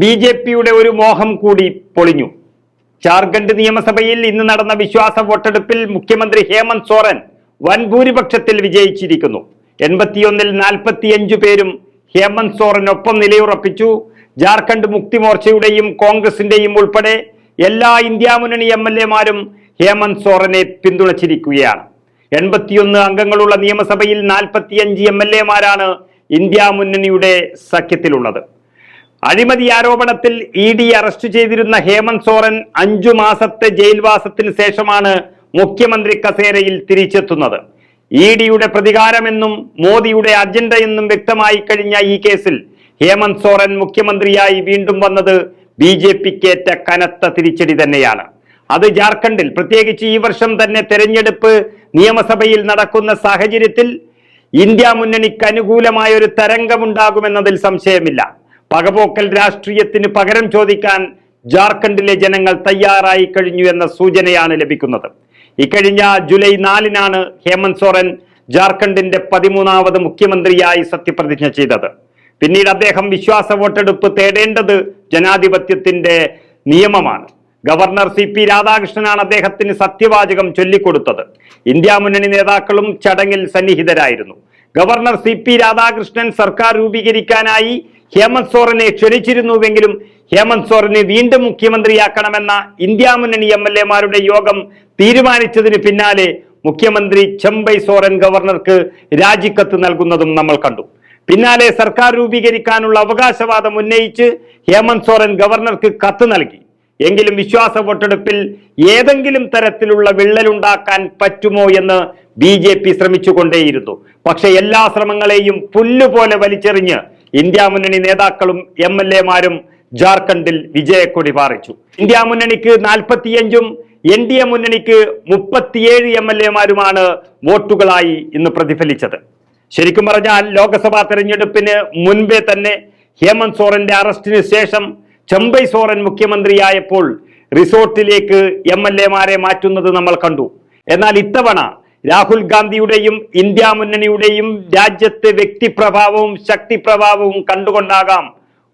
B J പിയുടെ ഒരു മോഹം കൂടി പൊളിഞ്ഞു. ജാർഖണ്ഡ് നിയമസഭയിൽ ഇന്ന് നടന്ന വിശ്വാസ വോട്ടെടുപ്പിൽ മുഖ്യമന്ത്രി ഹേമന്ത് സോറൻ വൻ ഭൂരിപക്ഷത്തിൽ വിജയിച്ചിരിക്കുന്നു. എൺപത്തിയൊന്നിൽ നാൽപ്പത്തിയഞ്ചു പേരും ഹേമന്ത് സോറനൊപ്പം നിലയുറപ്പിച്ചു. ജാർഖണ്ഡ് മുക്തി മോർച്ചയുടെയും കോൺഗ്രസിന്റെയും ഉൾപ്പെടെ എല്ലാ ഇന്ത്യ മുന്നണി എം എൽ എമാരും ഹേമന്ത് സോറനെ പിന്തുണച്ചിരിക്കുകയാണ്. എൺപത്തിയൊന്ന് അംഗങ്ങളുള്ള നിയമസഭയിൽ നാൽപ്പത്തിയഞ്ച് എം എൽ എമാരാണ് ഇന്ത്യ മുന്നണിയുടെ സഖ്യത്തിലുള്ളത്. അഴിമതി ആരോപണത്തിൽ ഇ ഡി അറസ്റ്റ് ചെയ്തിരുന്ന ഹേമന്ത് സോറൻ അഞ്ചു മാസത്തെ ജയിൽവാസത്തിന് ശേഷമാണ് മുഖ്യമന്ത്രി കസേരയിൽ തിരിച്ചെത്തുന്നത്. ഇ ഡിയുടെ പ്രതികാരമെന്നും മോദിയുടെ അജണ്ടയെന്നും വ്യക്തമായി കഴിഞ്ഞ ഈ കേസിൽ ഹേമന്ത് സോറൻ മുഖ്യമന്ത്രിയായി വീണ്ടും വന്നത് ബി ജെ പിക്കേറ്റ കനത്ത തിരിച്ചടി തന്നെയാണ്. അത് ജാർഖണ്ഡിൽ പ്രത്യേകിച്ച് ഈ വർഷം തന്നെ തെരഞ്ഞെടുപ്പ് നിയമസഭയിൽ നടക്കുന്ന സാഹചര്യത്തിൽ ഇന്ത്യ മുന്നണിക്ക് അനുകൂലമായ ഒരു തരംഗമുണ്ടാകുമെന്നതിൽ സംശയമില്ല. പകപോക്കൽ രാഷ്ട്രീയത്തിന് പകരം ചോദിക്കാൻ ജാർഖണ്ഡിലെ ജനങ്ങൾ തയ്യാറായി കഴിഞ്ഞു എന്ന സൂചനയാണ് ലഭിക്കുന്നത്. ഇക്കഴിഞ്ഞ ജൂലൈ നാലിനാണ് ഹേമന്ത് സോറൻ ജാർഖണ്ഡിന്റെ പതിമൂന്നാമത് മുഖ്യമന്ത്രിയായി സത്യപ്രതിജ്ഞ ചെയ്തത്. പിന്നീട് അദ്ദേഹം വിശ്വാസ വോട്ടെടുപ്പ് തേടേണ്ടത് ജനാധിപത്യത്തിന്റെ നിയമമാണ്. ഗവർണർ സി പി രാധാകൃഷ്ണനാണ് അദ്ദേഹത്തിന് സത്യവാചകം ചൊല്ലിക്കൊടുത്തത്. ഇന്ത്യ മുന്നണി നേതാക്കളും ചടങ്ങിൽ സന്നിഹിതരായിരുന്നു. ഗവർണർ സി പി രാധാകൃഷ്ണൻ സർക്കാർ രൂപീകരിക്കാനായി ഹേമന്ത് സോറനെ ക്ഷണിച്ചിരുന്നുവെങ്കിലും ഹേമന്ത് സോറനെ വീണ്ടും മുഖ്യമന്ത്രിയാക്കണമെന്ന ഇന്ത്യ മുന്നണി എം എൽ എമാരുടെ യോഗം തീരുമാനിച്ചതിന് പിന്നാലെ മുഖ്യമന്ത്രി ചെമ്പൈ സോറൻ ഗവർണർക്ക് രാജിക്കത്ത് നൽകുന്നതും നമ്മൾ കണ്ടു. പിന്നാലെ സർക്കാർ രൂപീകരിക്കാനുള്ള അവകാശവാദം ഉന്നയിച്ച് ഹേമന്ത് സോറൻ ഗവർണർക്ക് കത്ത് നൽകി. എങ്കിലും വിശ്വാസ വോട്ടെടുപ്പിൽ ഏതെങ്കിലും തരത്തിലുള്ള വിള്ളലുണ്ടാക്കാൻ പറ്റുമോ എന്ന് ബി ജെ പി ശ്രമിച്ചുകൊണ്ടേയിരുന്നു. പക്ഷെ എല്ലാ ശ്രമങ്ങളെയും പുല്ലുപോലെ വലിച്ചെറിഞ്ഞ് ഇന്ത്യ മുന്നണി നേതാക്കളും എം എൽ എമാരും ജാർഖണ്ഡിൽ വിജയക്കൊടി പാറിച്ചു. ഇന്ത്യ മുന്നണിക്ക് നാൽപ്പത്തിയഞ്ചും എൻ ഡി എ മുന്നണിക്ക് മുപ്പത്തിയേഴ് എം എൽ എമാരുമാണ് വോട്ടുകളായി ഇന്ന് പ്രതിഫലിച്ചത്. ശരിക്കും പറഞ്ഞാൽ ലോക്സഭാ തെരഞ്ഞെടുപ്പിന് മുൻപേ തന്നെ ഹേമന്ത് സോറന്റെ അറസ്റ്റിന് ശേഷം ചെമ്പൈ സോറൻ മുഖ്യമന്ത്രിയായപ്പോൾ റിസോർട്ടിലേക്ക് എം എൽ എമാരെ മാറ്റുന്നത് നമ്മൾ കണ്ടു. എന്നാൽ ഇത്തവണ രാഹുൽ ഗാന്ധിയുടെയും ഇന്ത്യ മുന്നണിയുടെയും രാജ്യത്തെ വ്യക്തിപ്രഭാവവും ശക്തിപ്രഭാവവും കണ്ടുകൊണ്ടാകാം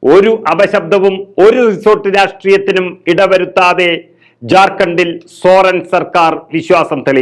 ഒരു അപശബ്ദവും ഒരു റിസോർട്ട് രാഷ്ട്രീയത്തിനും ഇടവരുത്താതെ ജാർഖണ്ഡിൽ സോറൻ സർക്കാർ വിശ്വാസം തെളിയിച്ചു.